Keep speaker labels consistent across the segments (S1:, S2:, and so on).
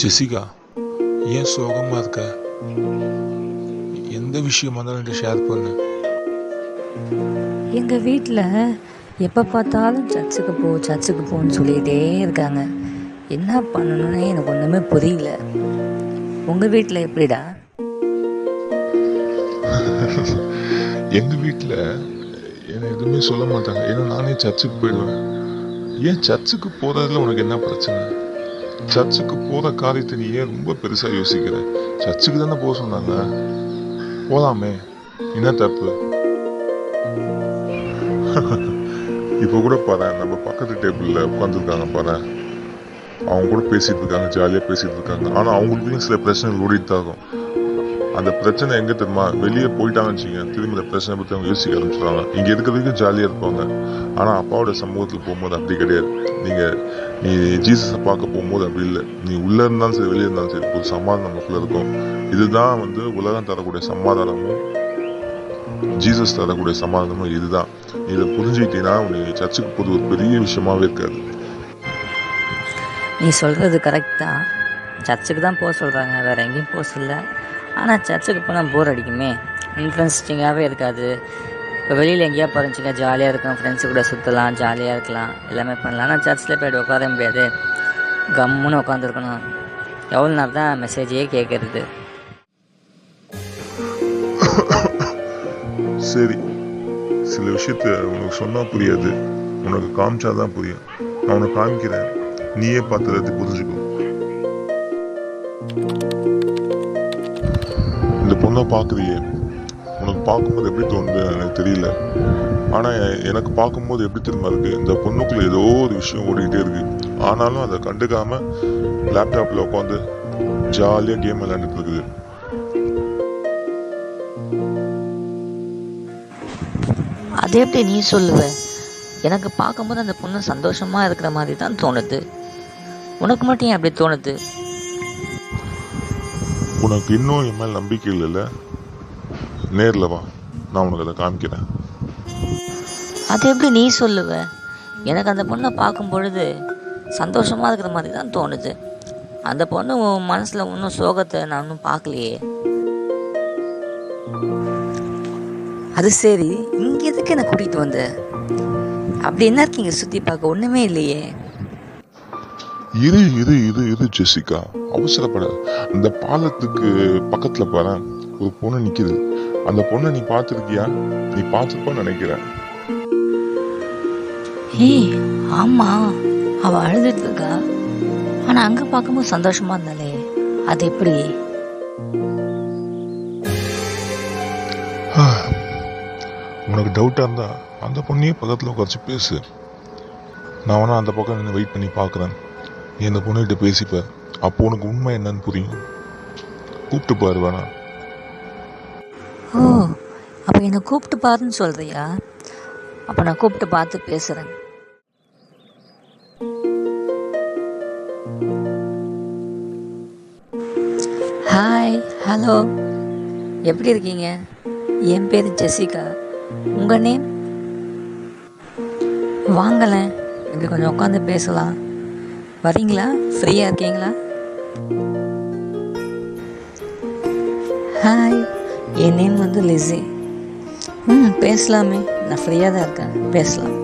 S1: Jessica ஏன் சோகமாக இருக்க? எந்த விஷயமா என்கிட்ட ஷேர் பண்ணு.
S2: எங்கள் வீட்டில் எப்போ பார்த்தாலும் சர்ச்சுக்கு போ சர்ச்சுக்கு போன்னு சொல்லிகிட்டே இருக்காங்க. என்ன பண்ணணும்னு எனக்கு ஒன்றுமே புரியல. உங்கள் வீட்டில் எப்படிடா?
S1: எங்கள் வீட்டில் என்னை எதுவுமே சொல்ல மாட்டாங்க. ஏன்னா நானே சர்ச்சுக்கு போயிடுவேன். ஏன் சர்ச்சுக்கு போகிறதுல உனக்கு என்ன பிரச்சனை? சர்ச்சுக்கு போகிற காரியத்தை நீ ஏன் ரொம்ப பெருசாக யோசிக்கிற. சர்ச்சுக்கு தானே போக சொன்னாங்க. போகலாமே என்ன தப்பு? இப்போ கூட பாரு நம்ம பக்கத்து டேபிளில் உட்காந்துருக்காங்க பாரு. அவங்க கூட பேசிகிட்டு இருக்காங்க ஜாலியாக பேசிகிட்டு இருக்காங்க. ஆனால் அவங்களுக்குள்ளேயும் சில பிரச்சனைகள் ஓடிட்டு தான் இருக்கும். அந்த பிரச்சனை எங்க தெரியுமா? வெளியே போயிட்டாங்கன்னு வச்சுங்க திரும்பி இந்த பிரச்சனை பத்தி அவங்க யோசிக்க ஆரம்பிச்சிடுவாங்க இங்க இருக்க ஜாலியா இருப்பாங்க. ஆனா அப்பாவோட சமூகத்துல போகும்போது அப்படி கிடையாது. நீங்க நீ ஜீசஸை பார்க்க போகும்போது அப்படி இல்லை. நீ உள்ள இருந்தாலும் சரி வெளியே இருந்தாலும் சரி ஒரு சமாதானம் நமக்குள்ள இருக்கும். இதுதான் வந்து உலகம் தரக்கூடிய சமாதானமும் ஜீசஸ் தரக்கூடிய சமாதானமும் இதுதான். நீ இதை புரிஞ்சுக்கிட்டீங்கன்னா உனக்கு சர்ச்சுக்கு போது ஒரு பெரிய விஷயமாவே இருக்காது.
S2: நீ சொல்கிறது கரெக்ட் தான். சர்ச்சுக்கு தான் போக சொல்கிறாங்க வேறு எங்கேயும் போக சொல்ல. ஆனால் சர்ச்சுக்கு போனால் போர் அடிக்குமே. இன்ட்ரெஸ்டிங்காகவே இருக்காது. இப்போ வெளியில் எங்கேயா போகிறச்சிங்க ஜாலியாக இருக்கும் ஃப்ரெண்ட்ஸு கூட சுற்றலாம் ஜாலியாக இருக்கலாம். எல்லாமே பண்ணலாம். ஆனால் சர்ச்சில் போய்ட்டு உட்கார முடியாது. கம்முன்னு உட்காந்துருக்கணும் எவ்வளோ நேரம் தான் மெசேஜையே கேட்குறது
S1: சரி. சில விஷயத்த உனக்கு சொன்னால் புரியாது. உனக்கு காமிச்சாதான் புரியும். நான் உனக்கு காமிக்கிறேன். நீயே பார்த்து எல்லாத்தையும் புரிஞ்சுக்கோ. இந்த பொண்ணை பார்க்குறியே உனக்கு பார்க்கும்போது எப்படி தோணுது? எனக்கு தெரியல. ஆனால் எனக்கு பார்க்கும்போது எப்படி திரும்ப இருக்குது இந்த பொண்ணுக்குள்ள ஏதோ ஒரு விஷயம் ஓடிக்கிட்டே இருக்கு. ஆனாலும் அதை கண்டுக்காம லேப்டாப்பில் உட்காந்து ஜாலியாக கேம் விளையாண்டுட்டு இருக்குது.
S2: அது எப்படி நீ சொல்லுவ? எனக்கு பார்க்கும்போது அந்த பொண்ணு சந்தோஷமாக இருக்கிற மாதிரி தான் தோணுது. உனக்கு மட்டும் ஏன் அப்படி தோணுது?
S1: உனக்கு இன்னும் என் மேல் நம்பிக்கை இல்லைல்ல? நேர்ல வா. நான் உனக்கு அதை காமிக்கிறேன்.
S2: அது எப்படி நீ சொல்லுவ? எனக்கு அந்த பொண்ணை பார்க்கும் பொழுது சந்தோஷமாக இருக்கிற மாதிரி தான் தோணுது. அந்த பொண்ணு உன் மனசில் இன்னும் சோகத்தை நான் இன்னும் பார்க்கலையே. அது சரி. இங்கே எதுக்கு என்னை கூட்டிகிட்டு வந்த? அப்படி என்ன இருக்கீங்க சுற்றி பார்க்க? ஒன்றுமே இல்லையே.
S1: இரு இரு இரு இரு ஜெசிகா. அவசரப்பட. அந்த பாலத்துக்கு பக்கத்துல பாரு ஒரு பொண்ணு நிக்குது. அந்த பொண்ணை நீ பார்த்திருக்கியா? நீ பார்த்துருப்பான்னு நினைக்கிறேன்.
S2: ஏய் ஆமாம் அவள் அழுதுட்டு இருக்கா ஆனால் அங்கே பார்க்கும்போது சந்தோஷமாக இருந்தாலே அது எப்படி?
S1: உனக்கு டவுட்டா இருந்தா அந்த பொண்ணையே பக்கத்துல உட்காந்து பேசு. நான் வேணா அந்த பக்கம் நின்று வெயிட் பண்ணி பார்க்கறேன். நீ அந்த பொண்ணுகிட்ட பேசிப்ப. அப்போ உனக்கு உண்மை என்னன்னு புரியும். கூப்பிட்டு பாரு வேணா.
S2: ஓ அப்போ என்னை கூப்பிட்டு பாருன்னு சொல்கிறியா அப்போ நான் கூப்பிட்டு பார்த்து பேசுகிறேன் ஹாய் ஹலோ எப்படி இருக்கீங்க? என் பேர் ஜெசிகா. உங்கள் நேம் வாங்கலை இங்கே கொஞ்சம் உட்காந்து பேசலாம். வரீங்களா? ஃப்ரீயாக இருக்கீங்களா? ஹாய் என் நேம் வந்து லிஸி ம் பேசலாமே. நான் ஃப்ரீயாக தான் இருக்கேன். பேசலாம்.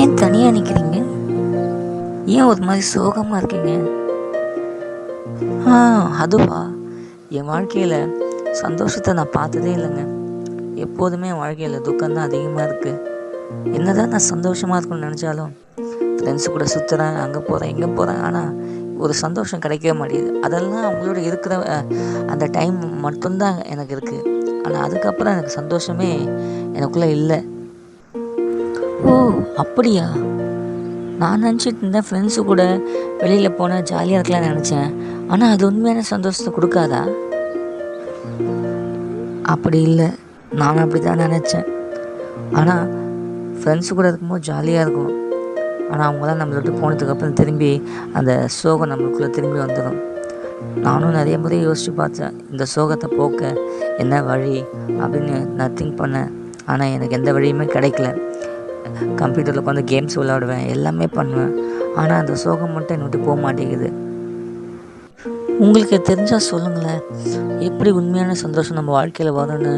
S2: ஏன் தனியாக நிற்கிறீங்க ஏன் ஒரு மாதிரி சோகமாக இருக்கீங்க? ஆ அதுவா. என் வாழ்க்கையில் சந்தோஷத்தை நான் பார்த்ததே இல்லைங்க. எப்போதுமே என் வாழ்க்கையில் துக்கம்தான் அதிகமாக இருக்குது என்னதான் நான் சந்தோஷமாக இருக்கணும்னு நினச்சாலும் ஃப்ரெண்ட்ஸு கூட சுற்றுறேன் அங்கே போகிறேன் இங்கே போகிறேன் ஆனால் ஒரு சந்தோஷம் கிடைக்கவே மாட்டேங்குது. அதெல்லாம் அவங்களோட இருக்கிற அந்த டைம் மட்டும்தான் எனக்கு இருக்குது ஆனால் அதுக்கப்புறம் எனக்கு சந்தோஷமே எனக்குள்ளே இல்லை. ஓ அப்படியா? நான் நினச்சிட்டு இருந்தேன் ஃப்ரெண்ட்ஸு கூட வெளியில் போனால் ஜாலியாக இருக்கலாம்னு நினச்சேன். ஆனால் அது உண்மையான சந்தோஷத்தை கொடுக்காதா? அப்படி இல்லை. நானும் அப்படி தான் நினச்சேன். ஆனால் ஃப்ரெண்ட்ஸு கூட இருக்கும்போது ஜாலியாக இருக்கும். ஆனால் அவங்களாம் நம்மளை விட்டு போனதுக்கப்புறம் திரும்பி அந்த சோகம் நம்மளுக்குள்ளே திரும்பி வந்துடும் நானும் நிறைய முறை யோசித்து பார்த்தேன் இந்த சோகத்தை போக்க என்ன வழி அப்படின்னு நான் திங்க் பண்ணேன். ஆனால் எனக்கு எந்த வழியுமே கிடைக்கல. கம்ப்யூட்டரில் உட்காந்து கேம்ஸ் விளாடுவேன் எல்லாமே பண்ணுவேன். ஆனால் அந்த சோகம் மட்டும் என்னை விட்டு போக மாட்டேங்குது. உங்களுக்கு தெரிஞ்சால் சொல்லுங்களேன் எப்படி உண்மையான சந்தோஷம் நம்ம வாழ்க்கையில் வரும்னு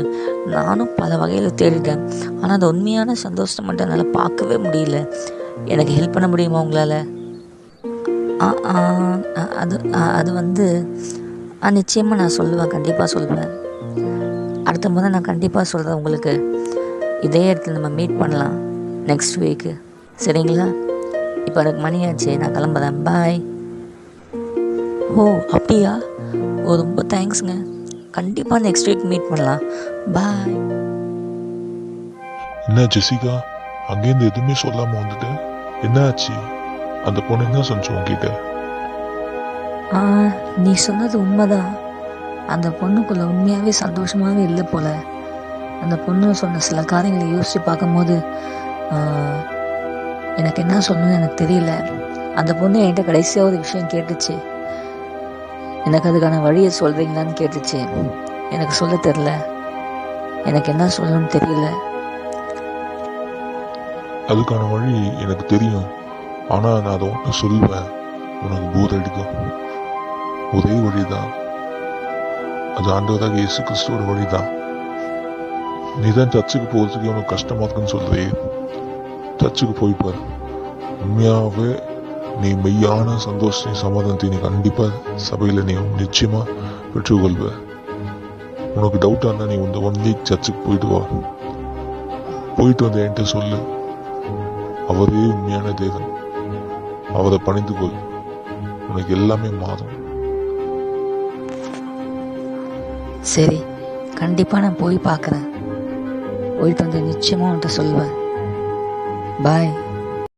S2: நானும் பல வகையில் தேடிட்டேன். ஆனால் அந்த உண்மையான சந்தோஷத்தை மட்டும் என்னால் பார்க்கவே முடியல. எனக்கு ஹெல்ப் பண்ண முடியுமா உங்களால்? ஆ அது அது வந்து ஆ நிச்சயமாக நான் சொல்லுவேன். கண்டிப்பாக சொல்லுவேன். அடுத்த முறை நான் கண்டிப்பாக சொல்கிறேன் உங்களுக்கு. இதே இடத்துல நம்ம மீட் பண்ணலாம். நெக்ஸ்ட் வீக்கு சரிங்களா? இப்போ எனக்கு மணி ஆச்சு. நான் கிளம்புறேன். பாய் ஓ அப்படியா? ஓ ரொம்ப தேங்க்ஸுங்க கண்டிப்பாக நெக்ஸ்ட் வீக் மீட் பண்ணலாம். பாய்
S1: என்ன ஜெசிகா? அங்கேருந்து எதுவுமே சொல்லாமல் வந்துட்டு? என்ன ஆச்சு அந்த பொண்ணு என்ன சொன்னிச்சு உங்ககிட்ட
S2: ஆ நீ சொன்னது உண்மைதான். அந்த பொண்ணுக்குள்ள உண்மையாகவே சந்தோஷமாகவே இல்லை போல. அந்த பொண்ணு சொன்ன சில காரியங்களை யோசித்து பார்க்கும்போது எனக்கு என்ன சொல்லணும்னு எனக்கு தெரியல. அந்த பொண்ணு என்கிட்ட கடைசியாக ஒரு விஷயம் கேட்டுச்சு. எனக்கு அதுக்கான வழியை சொல்கிறீங்களான்னு கேட்டுச்சு. எனக்கு சொல்ல தெரில எனக்கு என்ன சொல்லணும்னு தெரியல.
S1: அதுக்கான வழி எனக்கு தெரியும். ஆனால் நான் அதை ஒன்று சொல்லுவேன் உனக்கு பூத அடிக்கும். ஒரே வழிதான். அது ஆண்டவராக இயேசு கிறிஸ்துவோட வழி தான் நீ தான் சர்ச்சுக்கு போகிறதுக்கு உனக்கு கஷ்டமாக இருக்குன்னு சொல்றியே சர்ச்சுக்கு போய்ப்பார் பாரு. உண்மையாகவே நீ மெய்யான சந்தோஷத்தையும் சமாதானத்தையும் நீ கண்டிப்பாக சபையில் நீ நிச்சயமாக பெற்றுக்கொள்வ. உனக்கு டவுட்டாக இருந்தால் நீ இந்த ஒன் வீக் சர்ச்சுக்கு போயிட்டு வா. போயிட்டு வந்து என்கிட்ட சொல்லு. அவரே உண்மையான தேவன். அவரை பணிந்து கொள் உனக்கு எல்லாமே மாறும்.
S2: சரி கண்டிப்பாக நான் போய் பார்க்குறேன். போயிட்டு வந்து நிச்சயமாக உன்ட்ட சொல்லுவேன் பாய்